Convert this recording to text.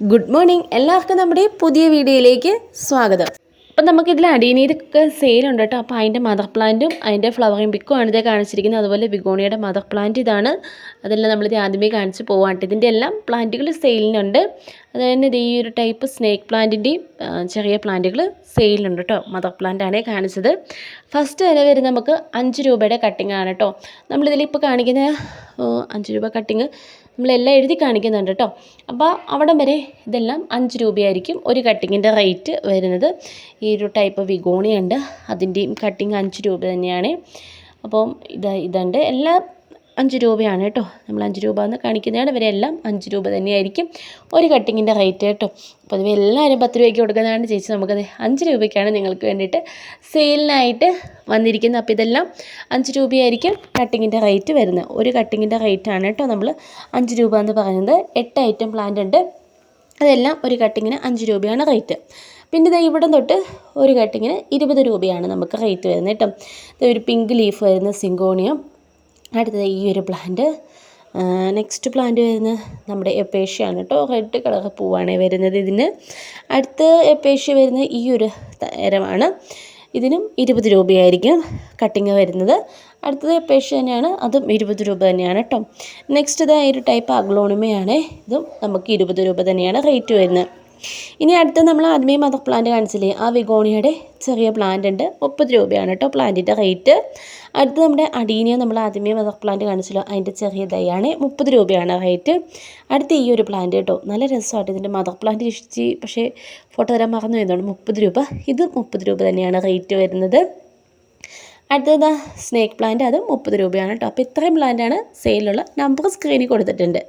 Good morning എല്ലാവർക്കും നമ്മുടെ പുതിയ വീഡിയോയിലേക്ക് സ്വാഗതം. അപ്പം നമുക്കിതിൽ അടിയനീരൊക്കെ സെയിലുണ്ട് കേട്ടോ. അപ്പോൾ അതിന്റെ മദർ പ്ലാന്റും അതിന്റെ ഫ്ലവറിങ് പിക്കും ആണ് ഇതേ കാണിച്ചിരിക്കുന്നത്. അതുപോലെ ബിഗോണിയുടെ മദർ പ്ലാന്റ് ഇതാണ്. അതെല്ലാം നമ്മളിത് ആദ്യമേ കാണിച്ച് പോവാണ്ട് ഇതിന്റെ എല്ലാം പ്ലാന്റുകൾ സെയിലിനുണ്ട് അതുതന്നെ ഇത് ഈ ഒരു ടൈപ്പ് സ്നേക്ക് പ്ലാന്റിന്റെയും ചെറിയ പ്ലാന്റുകൾ സെയിലുണ്ട് കേട്ടോ. മദർ പ്ലാന്റ് ആണ് കാണിച്ചത്. ഫസ്റ്റ് വില വരുന്നത് നമുക്ക് അഞ്ച് രൂപയുടെ കട്ടിംഗ് ആണ് കേട്ടോ. നമ്മളിതിലിപ്പോൾ കാണിക്കുന്ന അഞ്ച് രൂപ കട്ടിങ് നമ്മളെല്ലാം എഴുതി കാണിക്കുന്നുണ്ട് കേട്ടോ അപ്പോൾ അവിടം വരെ ഇതെല്ലാം അഞ്ച് രൂപയായിരിക്കും ഒരു കട്ടിങ്ങിന്റെ റേറ്റ് വരുന്നത്. ഈ ഒരു ടൈപ്പ് വിഗോണി ഉണ്ട് അതിന്റെയും കട്ടിങ് അഞ്ച് രൂപ തന്നെയാണ്. അപ്പം ഇത് ഇതുണ്ട്. എല്ലാം അഞ്ച് രൂപയാണ് കേട്ടോ. നമ്മൾ അഞ്ച് രൂപ എന്ന് കാണിക്കുന്നതാണ്. ഇവരെല്ലാം അഞ്ച് രൂപ തന്നെയായിരിക്കും ഒരു കട്ടിങ്ങിന്റെ റേറ്റ് കേട്ടോ. അപ്പോൾ അത് എല്ലാവരും പത്ത് രൂപയ്ക്ക് കൊടുക്കുന്നതാണ് ചേച്ചി. നമുക്കത് അഞ്ച് രൂപയ്ക്കാണ് നിങ്ങൾക്ക് വേണ്ടിയിട്ട് സെയിലിനായിട്ട് വന്നിരിക്കുന്നത്. അപ്പോൾ ഇതെല്ലാം അഞ്ച് രൂപയായിരിക്കും കട്ടിങ്ങിന്റെ റേറ്റ് വരുന്നത്. ഒരു കട്ടിങ്ങിന്റെ റേറ്റാണ് കേട്ടോ നമ്മൾ അഞ്ച് രൂപ എന്ന് പറയുന്നത്. എട്ട് ഐറ്റം പ്ലാന്റ് ഉണ്ട്. അതെല്ലാം ഒരു കട്ടിങ്ങിന് അഞ്ച് രൂപയാണ് റേറ്റ്. പിന്നെ ഇതാ ഇവിടെ തൊട്ട് ഒരു കട്ടിങ്ങിന് ഇരുപത് രൂപയാണ് നമുക്ക് റേറ്റ് വരുന്നത് കേട്ടോ. ഒരു പിങ്ക് ലീഫ് വരുന്ന സിങ്കോണിയം. അടുത്തത് ഈ ഒരു പ്ലാന്റ് നെക്സ്റ്റ് പ്ലാന്റ് വരുന്നത് നമ്മുടെ എപ്പേഷ്യയാണ് കേട്ടോ റെഡ് കളർ പൂവാണ് വരുന്നത് ഇതിന്. അടുത്ത എപ്പേഷ്യ വരുന്നത് ഈ ഒരു തരമാണ്. ഇതിനും ഇരുപത് രൂപയായിരിക്കും കട്ടിങ് വരുന്നത്. അടുത്തത് എപ്പേഷ്യ തന്നെയാണ്. അതും ഇരുപത് രൂപ തന്നെയാണ് കേട്ടോ നെക്സ്റ്റ് ഇതാ ഒരു ടൈപ്പ് അഗ്ലോണിമയാണ് ഇതും നമുക്ക് ഇരുപത് രൂപ തന്നെയാണ് റേറ്റ് വരുന്നത്. ഇനി അടുത്ത് നമ്മൾ ആദ്യമേ മദർ പ്ലാന്റ് കാണിച്ചില്ലേ? ആ വിഗോണിയുടെ ചെറിയ പ്ലാന്റ് ഉണ്ട്. മുപ്പത് രൂപയാണ് കേട്ടോ പ്ലാന്റിന്റെ റേറ്റ് അടുത്ത് നമ്മുടെ അടീനിയ നമ്മൾ ആദ്യമേ മദർ പ്ലാന്റ് കാണിച്ചല്ലോ. അതിന്റെ ചെറിയ തൈയാണ് മുപ്പത് രൂപയാണ് റേറ്റ് അടുത്ത് ഈ ഒരു പ്ലാന്റ് കേട്ടോ നല്ല രസമായിട്ട് ഇതിന്റെ മദർ പ്ലാന്റ് ഇഷ്ടിച്ച് പക്ഷേ ഫോട്ടോ തരാൻ മറന്നു വരുന്നുണ്ട് മുപ്പത് രൂപ. ഇത് മുപ്പത് രൂപ തന്നെയാണ് റേറ്റ് വരുന്നത്. അടുത്തത് സ്നേക്ക് പ്ലാന്റ് അത് മുപ്പത് രൂപയാണ് കേട്ടോ അപ്പോൾ ഇത്രയും പ്ലാന്റാണ് സെയിലുള്ള നമ്പർ സ്ക്രീനിൽ കൊടുത്തിട്ടുണ്ട്.